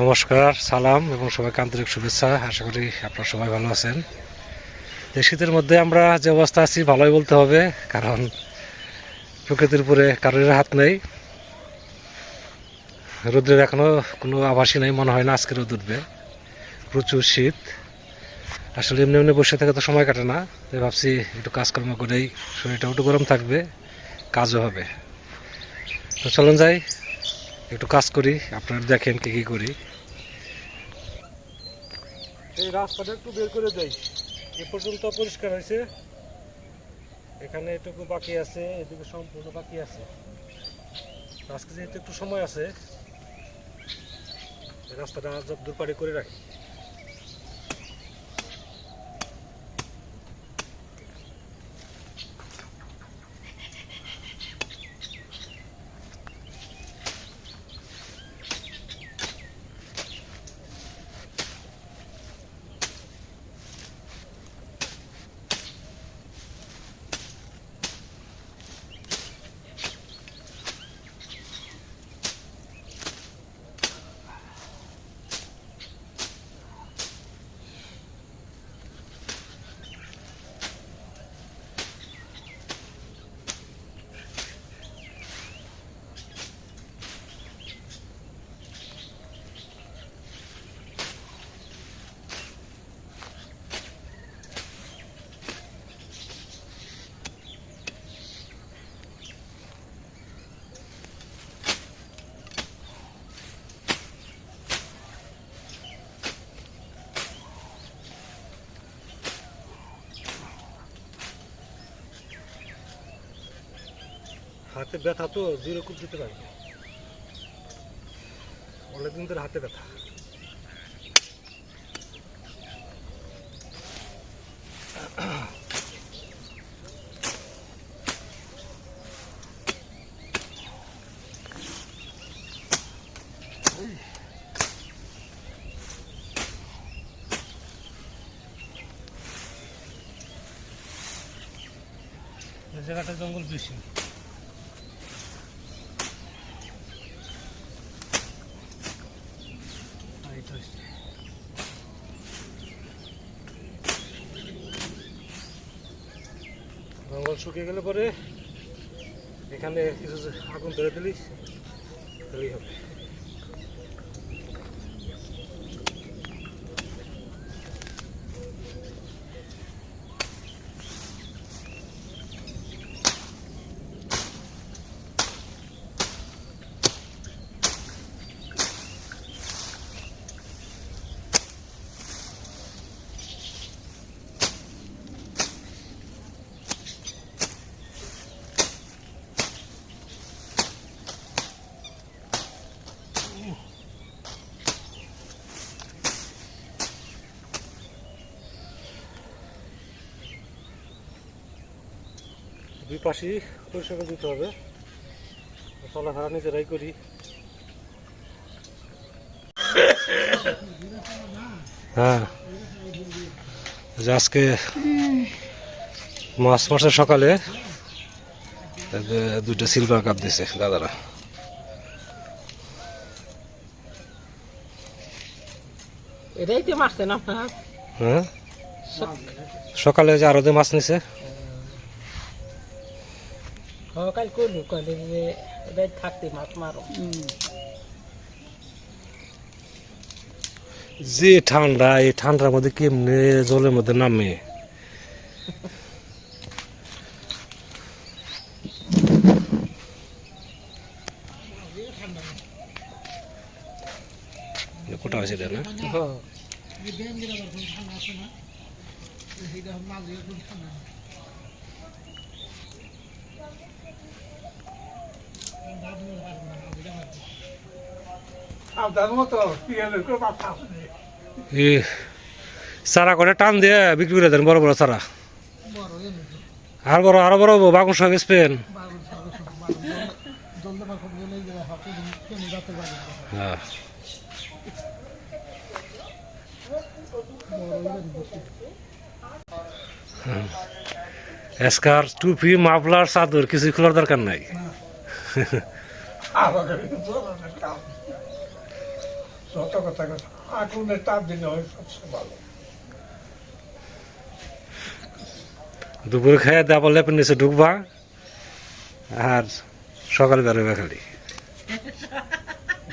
নমস্কার, সালাম এবং সবাইকে আন্তরিক শুভেচ্ছা। আশা করি আপনারা সবাই ভালো আছেন। তো শীতের মধ্যে আমরা যে অবস্থা আছি, ভালোই বলতে হবে, কারণ প্রকৃতির উপরে কারোর হাত নেই। রোদ্রের এখনও কোনো আভাসই নেই, মনে হয় না আজকে রোদ উঠবে। প্রচুর শীত। আসলে এমনি এমনি বসে থেকে তো সময় কাটে না। তাই ভাবছি একটু কাজকর্ম করেই শরীরটা একটু গরম থাকবে, কাজও হবে। তো চলুন যাই একটু কাজ করি, আপনারা দেখেন কি কি করি। এই রাস্তাটা একটু বের করে দেই। এ পর্যন্ত পরিষ্কার হয়েছে। এখানে এটুকু বাকি আছে, এদিকে সম্পূর্ণ বাকি আছে। আজকে যেহেতু একটু সময় আছে রাস্তাটা আজ দূর পারি করে রাখি। হাতে ব্যথা তো জিরো কুপ দিতে পারি অনেকদিন ধরে হাতে ব্যথা। জায়গাটা জঙ্গল বেশি আর এটা হচ্ছে। জঙ্গল শুকিয়ে গেলে পরে এখানে কিছু আগুন ধরে দিলি দিলেই হবে। দুই পাশেই পরিষ্কার করে দিতে হবে। চলাফেরা নিজেরাই করি। হ্যাঁ। যে আজকে মাছ মাসের সকালে দুইটা সিলভার কাপ দিছে দাদারা। এটাই তো মারছেন আপনার? হ্যাঁ। সকালে যে আরও মাছ নিছে কাল করলু কলে যে এটাই থাকতে মাছ মারো যে ঠান্ডা এই ঠান্ডার মধ্যে কেমনে জলের মধ্যে নামে কোটা হয়েছে এটা না এ চারা করে টান দিয়ে বিক্রি করে দেন বড় বড় চারা। আর বড় আরও বড় বাগুন সঙ্গে স্পেন। হ্যাঁ। এসকার টুপি মাফলার চাদর কিছু খোলার দরকার নাই। যত কথা কথা। আগুনের তাপ দিলে হয় সবচেয়ে ভালো। দুপুরে খেয়ে দেওয়া বললে আপনি নিচে ঢুকবা আর সকালে বেরোবে খালি।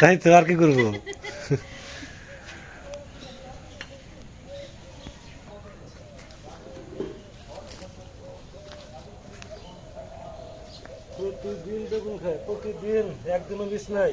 তাই তো আর কি করব? প্রতিদিন বেগুন খায় প্রতিদিন একদিনও মিস নাই।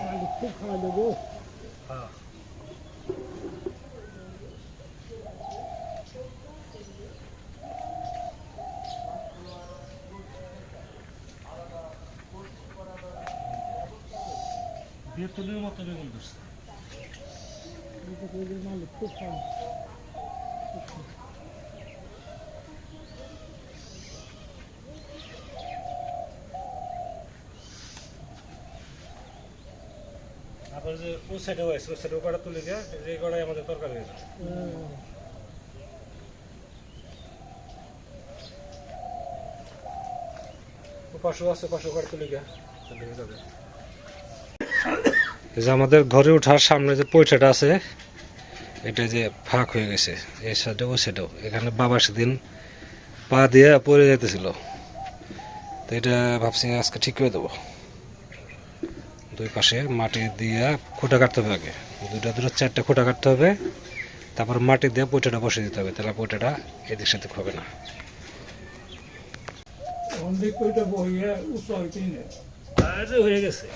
মালিক খুব খাওয়া দেবো হ্যাঁ। বেতনের মতো বেগুন ধরছে মালিক খুব খাওয়া তারপরে যে ও সাইডে তুলে যে আমাদের হয়েছে। আছে তুলে যে আমাদের ঘরে ওঠার সামনে যে পয়সাটা আছে, এটা যে ফাঁক হয়ে গেছে, এই সাইডে ও সাইডেও। এখানে বাবা সেদিন পা দিয়ে পড়ে যেতেছিল তো এটা ভাবছি আজকে ঠিক করে দেবো। দুই পাশে মাটি দিয়ে খোঁটা কাটতে হবে আগে। দুইটা দুটো চারটে খোঁটা কাটতে হবে। তারপর মাটি দিয়ে পয়টাটা বসে দিতে হবে। তাহলে পয়টাটা এদিক সেদিক হবে না। হয়ে গেছে।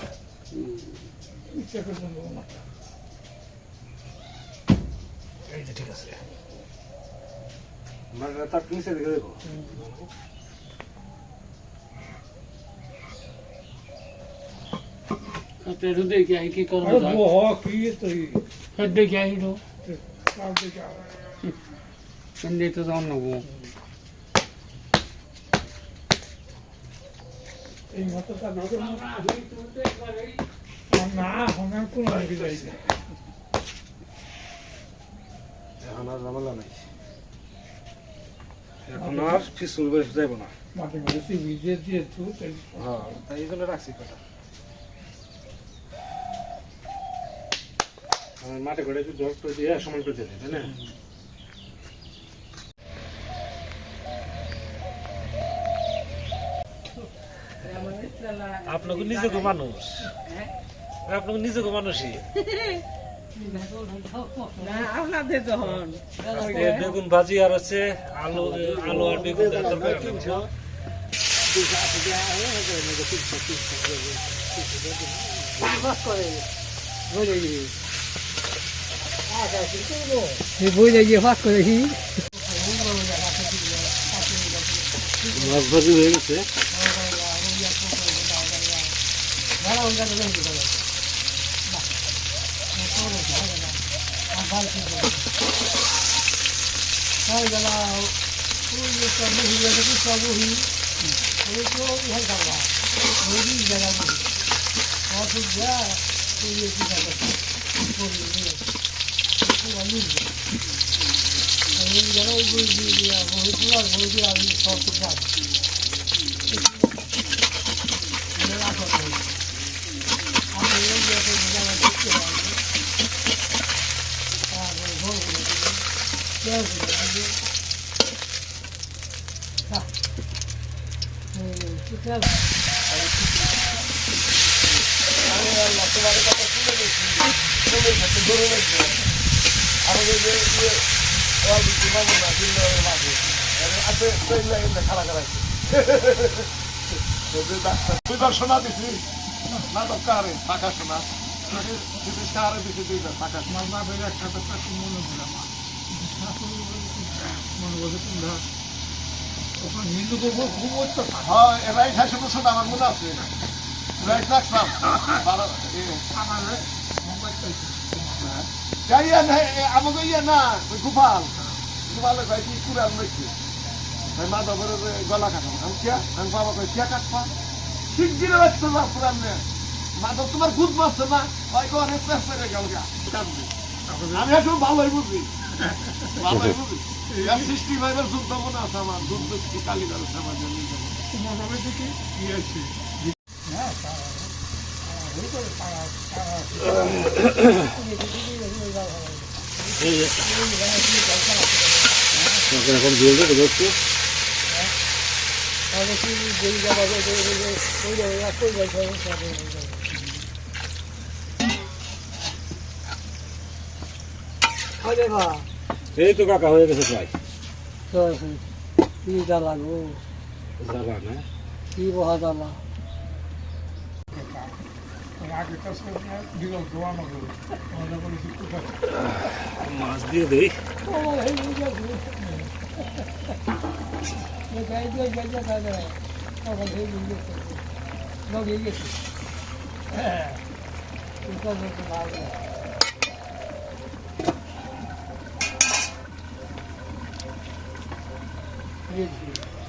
ঠিক আছে। নিচে দিকে দেখো পেটু দেখে আই কি করব আরে বহ কি তুই ফের দেখে আইলো কাল থেকে এমনি তো এই মতো তা না না আমার কোনো আগে যাই এখন আর ঝামেলা নাই এখন আর ফিসুল যাইব না মেরেছি ভিজে দিয়ে তু হ্যাঁ তাই জন্য রাখছি কথা আমার মাঠে ঘরে একটু জল করে দিয়ে সমান করে দিয়ে তাই না? আপনাকে নিজেকে মানুষ। আপনাকে নিজেকে মানুষই। বেগুন ভাজি আর আছে আলু আলু আর বেগুন করছি। বই লাগিয়ে ফাঁক করেছি মাছ ভাজি হয়ে গেছে değildi. Benim gene olduğu gibi ya. Boyutlular boyutlular bir korkacak. Merak. Ama yol yerde güzel açık bir vardı. Ha böyle zor Allah, duvarı kapatsın da geçsin. Bunu yapın. দুইবার শোনা দিছি না তো কারে টাকা দিদি কারে দিছি দুইবার টাকা আমার বাপের একটা কথা খুব মনে আমার মনে বলছে তোমরা ওখানে হিন্দু করব খুব অত্যাচার হয় এরাই খাইছে বছর আমার মনে আছে রাইট রাখলাম যাই ইয়া না আমাকে ইয়া না ওই গোপাল। গোপালে কয় কি? কুড়াল লইছে ওই মাধবের গলা কাটাম আমি কিয়া আমি বাবা কয় কিয়া কাটপা ঠিক দিনে রাখতে না কুড়াল নে। মাধব তোমার গুদ মারছে না? ওই করে শেষ করে গেল গা আমি এখন ভালোই বুঝি। ভালোই বুঝি। সৃষ্টি ভাইবার যুদ্ধ মনে আছে আমার যুদ্ধ কালীগড় সমাজ মনে দেখি কি? আছে? এখন জ্বলবে তো দেখছি তাহলে কি যেই যাবা ওই যে ওই যে ওই যে ওই কই যাই সব সব আরে বা এই তো কাকা হয়ে গেছে প্রায়। কি জ্বালা গো যাবা না কি বহা জ্বালা? মাছ দিয়ে দেই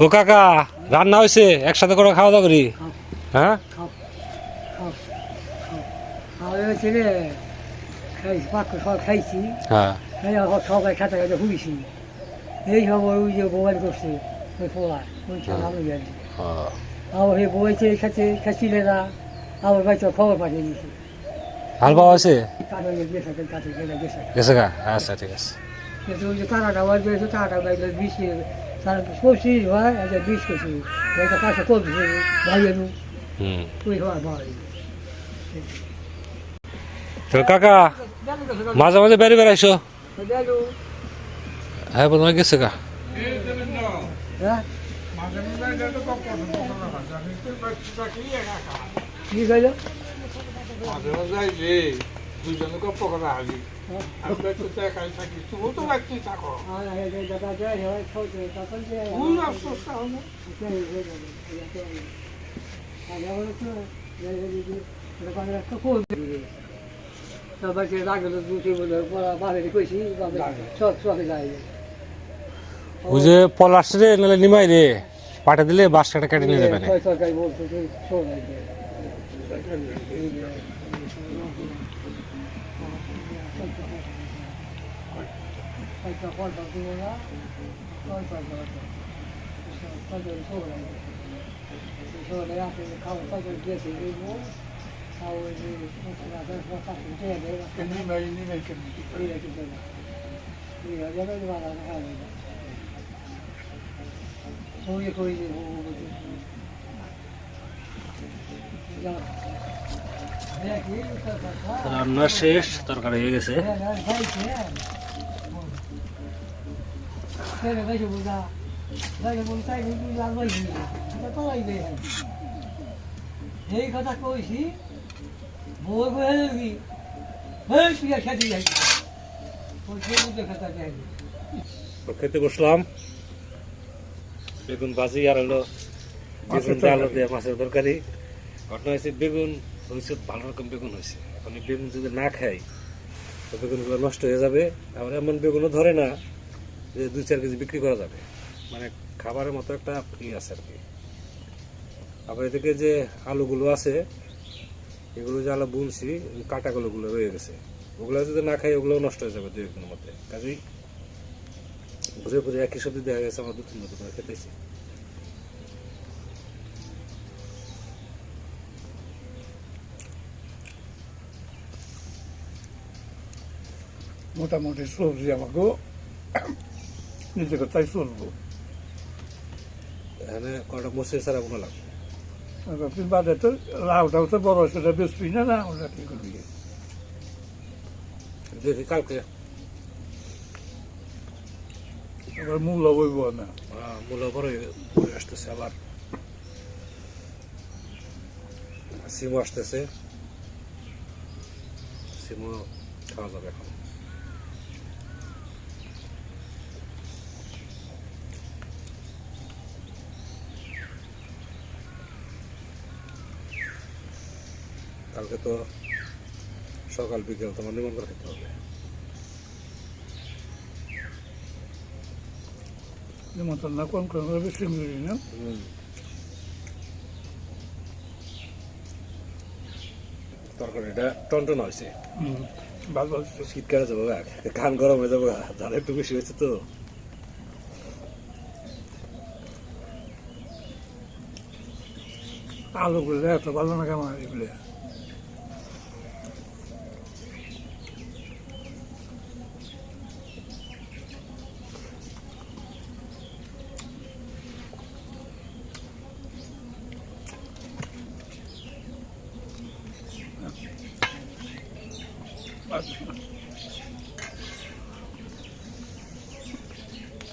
ও কাকা রান্না হয়েছে একসাথে করে খাওয়া দাওয়া করি। হ্যাঁ? ছেলে খাইছি পাক সব খাইছি। হ্যাঁ। সবাই খাতে খাতে হুইছি এই সময় ওই যে মোবাইল করছে ওই পোলা ওই ছেলে আমি গেছি আবার সেই বই ছেলে খাচ্ছে খাচ্ছিলে না আবার বাচ্চা খবর পাঠিয়ে দিয়েছি। হাল পাওয়া আছে? গেছে গা? আচ্ছা ঠিক আছে। কিন্তু ওই যে তারাটা তার পঁচিশ হয় বিশ কেজি ওইটা কাছে করছে ভাইয়ের হুম। ওই হওয়ার ভাই তো কাকা, মাঝে মাঝে বেড়ে বেড়াইছো? হ্যাঁ বোধহয় গেছে হ্যাঁ কি কইল মাঝে মাঝে আইলে দুজনে গপ্প করা হাজি আফসোস তাও না তারপর সে রাখল দুটি বলে বাড়ি কইছি সব সবে যাই ওই যে পলাশ রে নাহলে নিমাই রে পাঠা দিলে বাস কাটা কেটে নিয়ে যাবে না সরকারি বলছে যে Oye, oye, রান্না শেষ তরকারি হয়ে গেছে। এই কথা কইছি তুই খেতে যাই বসলাম। বেগুন ভাজি আর হলো বেগুন ডাল দিয়ে মাছের তরকারি। ঘটনা হয়েছে বেগুন হয়েছে ভালো রকম বেগুন হয়েছে। এখন বেগুন যদি না খাই তো বেগুনগুলো নষ্ট হয়ে যাবে। আবার এমন বেগুনও ধরে না যে দুই চার কেজি বিক্রি করা যাবে। মানে খাবারের মতো একটা ই আছে আর কি। আবার এদিকে যে আলুগুলো আছে এগুলো যে আলু বুনছি ওই কাটাগুলো গুলো রয়ে গেছে। ওগুলো যদি না খাই ওগুলো নষ্ট হয়ে যাবে দুই একদিনের মধ্যে। কাজেই ঘুরে ঘুরে একই সবজি দেখা গেছে আমার দু তিন মতো করে খেতেছি। মোটামুটি সবজি আমাকে নিজেকে তাই চলবো। এখানে কটা মসুর ছাড়া কোনো লাগবে বাদে তো লাউটাও তো বড় সেটা বেশি না না ওটা কি করবি দেখি কালকে এবার মূল্য বইব না মূল্য হয়ে- পরে আসতেছে আবার সিমও আসতেছে সিমও খাওয়া যাবে এখন কালকে তো সকাল বিকেল তোমার নিমন্ত্রণ করে খেতে হবে। নিমন্ত্রণ না না? তরকারিটা টনটন হয়েছে। ভালো শীতকালে যাব কান গরম হয়ে যাব ধান একটু বেশি হয়েছে তো। এত ভালো না কেমন এগুলো?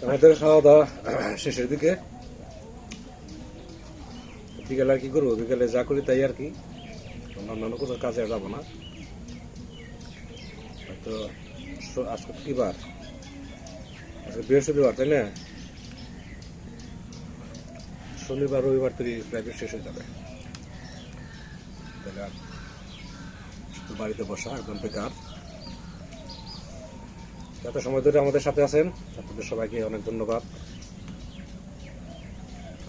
আমাদের খাওয়া দাওয়া শেষের দিকে। বিকেলে আর কি করব? বিকেলে যা করি তাই আর কি। অন্যান্য কোনো কাজে যাব না। তো আজকে কি বার আজকে বৃহস্পতিবার, তাই না? শনিবার, রবিবার তৈরি প্রাইভেট শেষ হয়ে যাবে। তাহলে বাড়িতে বসা, একদম বেকার। এত সময় ধরে আমাদের সাথে আছেন, আপনাদের সবাইকে অনেক ধন্যবাদ।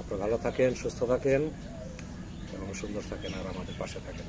আপনারা ভালো থাকেন, সুস্থ থাকেন এবং সুন্দর থাকেন আর আমাদের পাশে থাকেন।